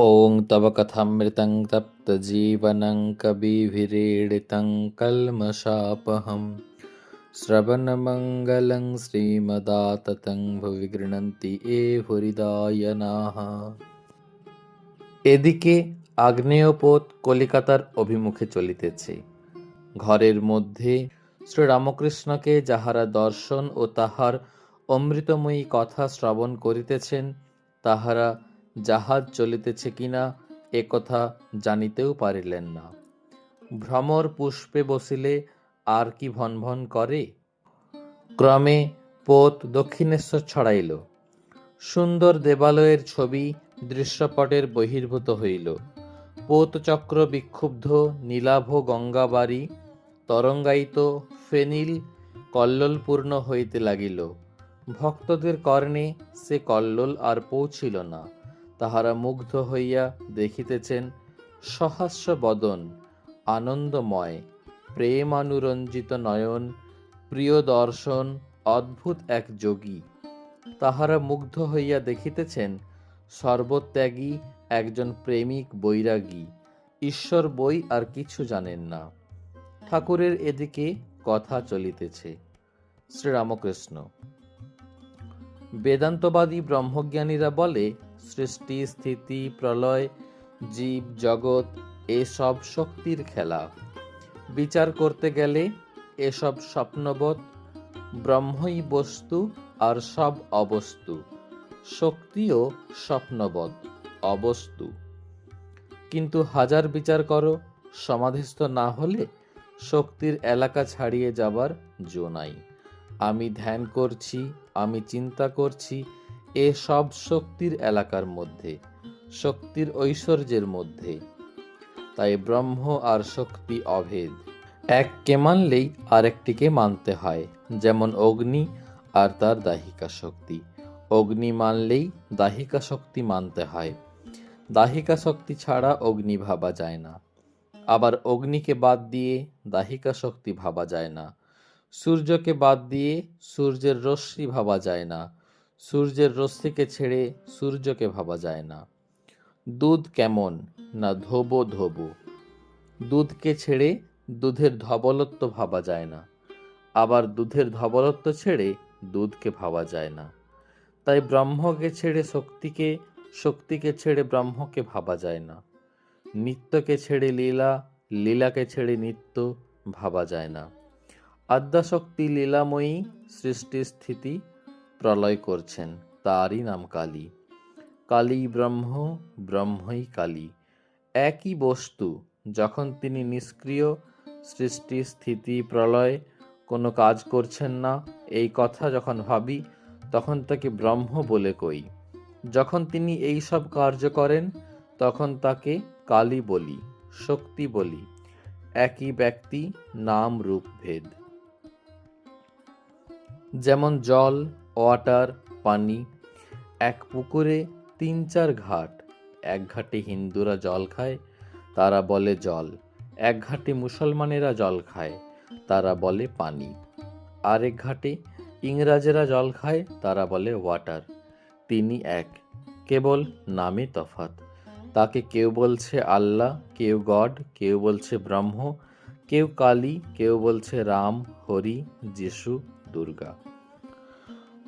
ॐ तव कथामृतं तप्तजीवनं कविभिरीडितं कल्मषापहं শ্রবণমঙ্গলং শ্রীমদাততং ভুবি গৃণন্তি এ হরিদায়নাহ এদিকে আগ্নেয়পোত কলিকাতার অভিমুখে চলিতেছে ঘরের মধ্যে শ্রীরামকৃষ্ণকে যাহারা দর্শন ও তাহার অমৃতময়ী কথা শ্রবণ করিতেছেন তাহারা জাহাজ চলিতেছে কিনা এ কথা জানিতেও পারিলেন না। ভ্রমর পুষ্পে বসিলে আর কি ভন ভন করে? ক্রমে পোত দক্ষিণেশ্বর ছড়াইল। সুন্দর দেবালয়ের ছবি দৃশ্যপটের বহির্ভূত হইল। পোতচক্র বিক্ষুব্ধ নীলাভ গঙ্গাবাড়ি তরঙ্গায়িত ফেনিল কল্লোলপূর্ণ হইতে লাগিল। ভক্তদের কর্ণে সে কল্লোল আর পৌঁছিল না। তাহারা মুগ্ধ হইয়া দেখিতেছেন সহাস্য বদন, আনন্দময়, প্রেমানুরঞ্জিত নয়ন, প্রিয় দর্শন, অদ্ভুত এক যোগী। তাহারা মুগ্ধ হইয়া দেখিতেছেন সর্বত্যাগী একজন প্রেমিক বৈরাগী, ঈশ্বর বই আর কিছু জানেন না। ঠাকুরের এদিকে কথা চলিতেছে। শ্রীরামকৃষ্ণ। বেদান্তবাদী ব্রহ্মজ্ঞানীরা বলে সৃষ্টি, স্থিতি, প্রলয়, জীব, জগৎ, এসব শক্তির খেলা। বিচার করতে গেলে এসব স্বপ্নবৎ ব্রহ্মই বস্তু আর সব অবস্তু। শক্তিও স্বপ্নবৎ অবস্তু। কিন্তু হাজার বিচার করো, সমাধিস্থ না হলে শক্তির এলাকা ছাড়িয়ে যাবার জো নাই। আমি ধ্যান করছি, আমি চিন্তা করছি এ সব শক্তির এলাকার মধ্যে, শক্তির ঐশ্বর্যের মধ্যে। তাই ব্রহ্ম আর শক্তি অভেদ। এককে মানলেই আরেকটিকে মানতে হয়, যেমন অগ্নি আর তার দাহিকা শক্তি। অগ্নি মানলেই দাহিকা শক্তি মানতে হয়। দাহিকা শক্তি ছাড়া অগ্নি ভাবা যায় না। আবার অগ্নিকে বাদ দিয়ে দাহিকা শক্তি ভাবা যায় না। সূর্যকে বাদ দিয়ে সূর্যের রশ্মি ভাবা যায় না। সূর্যের রশ্মিকে ছেড়ে সূর্যকে ভাবা যায় না। দুধ কেমন না ধোবো ধোবো? দুধকে ছেড়ে দুধের ধবলত্ব ভাবা যায় না। আবার দুধের ধবলত্ব ছেড়ে দুধকে ভাবা যায় না। তাই ব্রহ্মকে ছেড়ে শক্তিকে শক্তিকে ছেড়ে ব্রহ্মকে ভাবা যায় না। নিত্যকে ছেড়ে লীলা, লীলাকে ছেড়ে নিত্য ভাবা যায় না। আদ্যাশক্তি লীলাময়ী সৃষ্টি স্থিতি প্রলয় করছেন তারই নাম কালী। কালী ব্রহ্ম, ব্রহ্মই কালী। একই বস্তু, যখন তিনি নিষ্ক্রিয়, সৃষ্টি, স্থিতি, প্রলয়, কোনো কাজ করছেন না, এই কথা যখন ভাবি, তখন তাকে ব্রহ্ম বলে কই। যখন তিনি এই সব কার্য করেন, তখন তাকে কালী বলি, শক্তি বলি, একই ব্যক্তি, নাম, রূপ, ভেদ। যেমন জল ওয়াটার, পানি, এক পুকুরে তিন চার ঘাট। এক ঘাটে হিন্দুরা জল খায়, তারা বলে জল। এক ঘাটে মুসলমানেরা জল খায়, তারা বলে পানি। আরেক ঘাটে ইংরাজেরা জল খায়, তারা বলে ওয়াটার। তিনি এক, কেবল নামে তফাত তাকে কেউ বলছে আল্লাহ, কেউ গড, কেউ বলছে ব্রহ্ম, কেউ কালী, কেউ বলছে রাম, হরি, যিশু, দুর্গা।